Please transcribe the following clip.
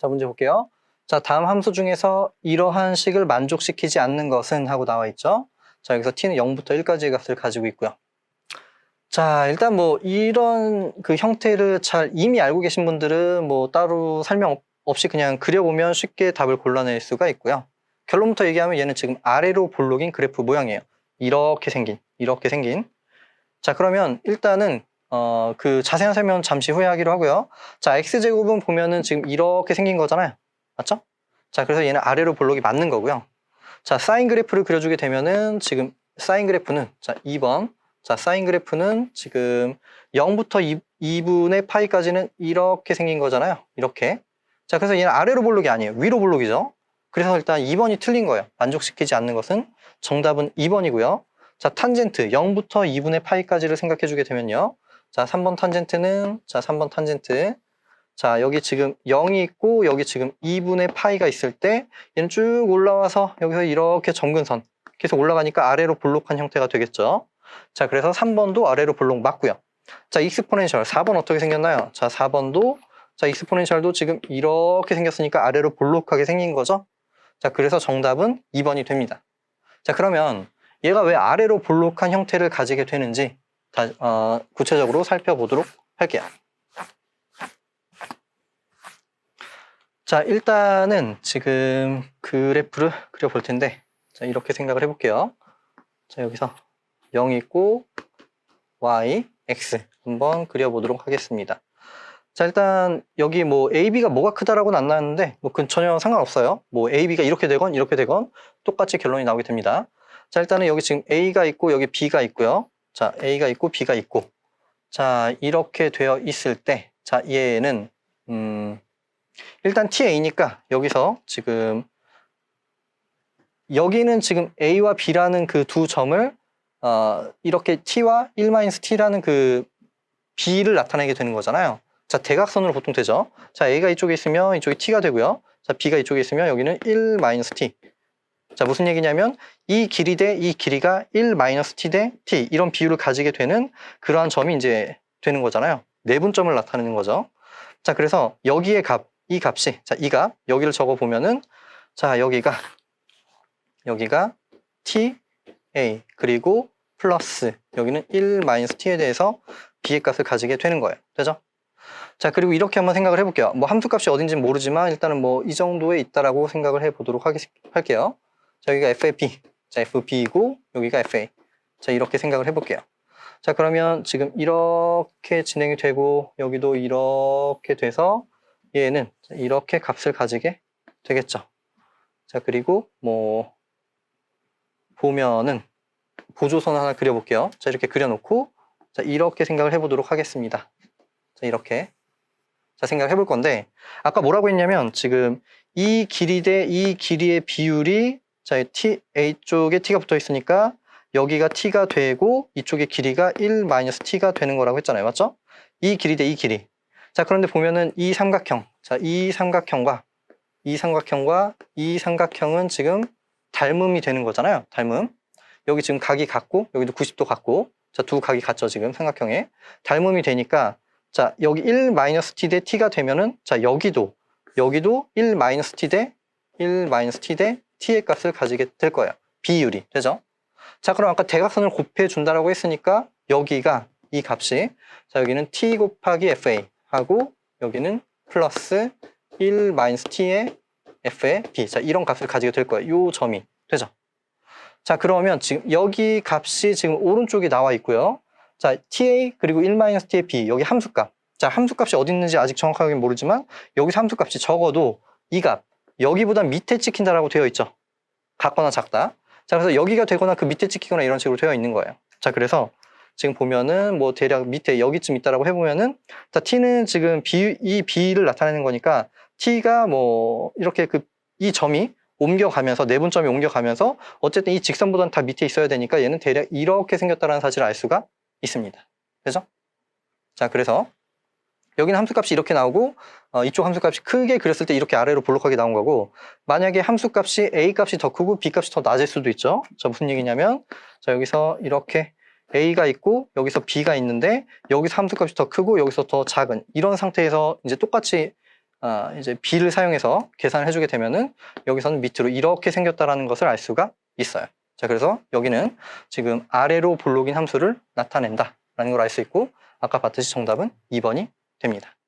자, 문제 볼게요. 자, 다음 함수 중에서 이러한 식을 만족시키지 않는 것은 하고 나와 있죠. 자, 여기서 t는 0부터 1까지의 값을 가지고 있고요. 자, 일단 뭐 이런 그 형태를 잘 이미 알고 계신 분들은 뭐 따로 설명 없- 없이 그냥 그려보면 쉽게 답을 골라낼 수가 있고요. 결론부터 얘기하면 얘는 지금 아래로 볼록인 그래프 모양이에요. 이렇게 생긴, 이렇게 생긴. 자, 그러면 일단은 어, 그 자세한 설명 잠시 후에 하기로 하고요. 자, x제곱은 보면은 지금 이렇게 생긴 거잖아요. 맞죠? 자, 그래서 얘는 아래로 볼록이 맞는 거고요. 자, 사인 그래프를 그려주게 되면은 지금 사인 그래프는 자, 2번. 자, 사인 그래프는 지금 0부터 2, 2분의 파이까지는 이렇게 생긴 거잖아요. 이렇게. 자, 그래서 얘는 아래로 볼록이 아니에요. 위로 볼록이죠. 그래서 일단 2번이 틀린 거예요. 만족시키지 않는 것은 정답은 2번이고요. 자, 탄젠트 0부터 2분의 파이까지를 생각해 주게 되면요. 자, 3번 탄젠트는 자, 3번 탄젠트. 자, 여기 지금 0이 있고 여기 지금 2분의 파이가 있을 때 얘는 쭉 올라와서 여기서 이렇게 정근선 계속 올라가니까 아래로 볼록한 형태가 되겠죠. 자, 그래서 3번도 아래로 볼록 맞고요. 자, 익스포넨셜 4번 어떻게 생겼나요? 자, 4번도 자, 익스포넨셜도 지금 이렇게 생겼으니까 아래로 볼록하게 생긴 거죠. 자, 그래서 정답은 2번이 됩니다. 자, 그러면 얘가 왜 아래로 볼록한 형태를 가지게 되는지 다, 어, 구체적으로 살펴보도록 할게요. 자, 일단은 지금 그래프를 그려볼 텐데, 자, 이렇게 생각을 해볼게요. 자, 여기서 0이 있고, y, x 한번 그려보도록 하겠습니다. 자, 일단 여기 뭐 AB가 뭐가 크다라고는 안 나왔는데, 뭐 그건 전혀 상관없어요. 뭐 AB가 이렇게 되건 이렇게 되건 똑같이 결론이 나오게 됩니다. 자, 일단은 여기 지금 A가 있고, 여기 B가 있고요. 자, A가 있고, B가 있고. 자, 이렇게 되어 있을 때, 자, 얘는, 음, 일단 TA니까 여기서 지금, 여기는 지금 A와 B라는 그 두 점을, 어, 이렇게 T와 1-T라는 그 B를 나타내게 되는 거잖아요. 자, 대각선으로 보통 되죠. 자, A가 이쪽에 있으면 이쪽이 T가 되고요. 자, B가 이쪽에 있으면 여기는 1-T. 자, 무슨 얘기냐면 이 길이 대 이 길이가 1-t 대 t 이런 비율을 가지게 되는 그러한 점이 이제 되는 거잖아요. 내분점을 나타내는 거죠. 자, 그래서 여기의 값, 이 값이 자, 이 값 여기를 적어 보면은 자, 여기가 여기가 t a 그리고 플러스 여기는 1-t에 대해서 b의 값을 가지게 되는 거예요. 되죠? 자, 그리고 이렇게 한번 생각을 해볼게요. 뭐 함수 값이 어딘지는 모르지만 일단은 뭐 이 정도에 있다라고 생각을 해보도록 할게요. 자, 여기가 FAP. 자, FB이고 여기가 FA. 자, 이렇게 생각을 해볼게요. 자, 그러면 지금 이렇게 진행이 되고 여기도 이렇게 돼서 얘는 이렇게 값을 가지게 되겠죠. 자, 그리고 뭐 보면은 보조선 하나 그려볼게요. 자, 이렇게 그려놓고 자, 이렇게 생각을 해보도록 하겠습니다. 자, 이렇게 자, 생각을 해볼 건데 아까 뭐라고 했냐면 지금 이 길이 대 이 길이의 비율이 자, t, a 쪽에 t가 붙어 있으니까 여기가 t가 되고 이쪽의 길이가 1-t가 되는 거라고 했잖아요. 맞죠? 이 길이 대 이 길이. 자, 그런데 보면은 이 삼각형. 자, 이 삼각형과 이 삼각형과 이 삼각형은 지금 닮음이 되는 거잖아요. 닮음. 여기 지금 각이 같고 여기도 90도 같고 자, 두 각이 같죠, 지금 삼각형에. 닮음이 되니까 자, 여기 1-t 대 t가 되면은 자, 여기도 여기도 1-t 대 1-t 대 t의 값을 가지게 될 거예요. 비율이 되죠? 자, 그럼 아까 대각선을 곱해 준다라고 했으니까 여기가 이 값이 자, 여기는 t 곱하기 fa 하고 여기는 플러스 1-t의 f의 b. 자, 이런 값을 가지게 될 거예요. 요 점이 되죠? 자, 그러면 지금 여기 값이 지금 오른쪽에 나와 있고요. 자, ta 그리고 1-t의 b 여기 함수값. 자, 함수값이 어디 있는지 아직 정확하게 모르지만 여기 함수값이 적어도 이 값 여기보다 밑에 찍힌다라고 되어 있죠. 같거나 작다. 자, 그래서 여기가 되거나 그 밑에 찍히거나 이런 식으로 되어 있는 거예요. 자, 그래서 지금 보면은 뭐 대략 밑에 여기쯤 있다라고 해보면은 자, t는 지금 b, 이 b를 나타내는 거니까 t가 뭐 이렇게 그 이 점이 옮겨가면서 내분점이 옮겨가면서 어쨌든 이 직선보다는 다 밑에 있어야 되니까 얘는 대략 이렇게 생겼다는 사실을 알 수가 있습니다. 그죠? 자, 그래서 여기는 함수값이 이렇게 나오고 어, 이쪽 함수값이 크게 그렸을 때 이렇게 아래로 볼록하게 나온 거고 만약에 함수값이 a 값이 더 크고 b 값이 더 낮을 수도 있죠. 자 무슨 얘기냐면 자 여기서 이렇게 a가 있고 여기서 b가 있는데 여기서 함수값이 더 크고 여기서 더 작은 이런 상태에서 이제 똑같이 아, 이제 b를 사용해서 계산을 해주게 되면은 여기서는 밑으로 이렇게 생겼다라는 것을 알 수가 있어요. 자, 그래서 여기는 지금 아래로 볼록인 함수를 나타낸다라는 걸 알 수 있고 아까 봤듯이 정답은 2번이 됩니다.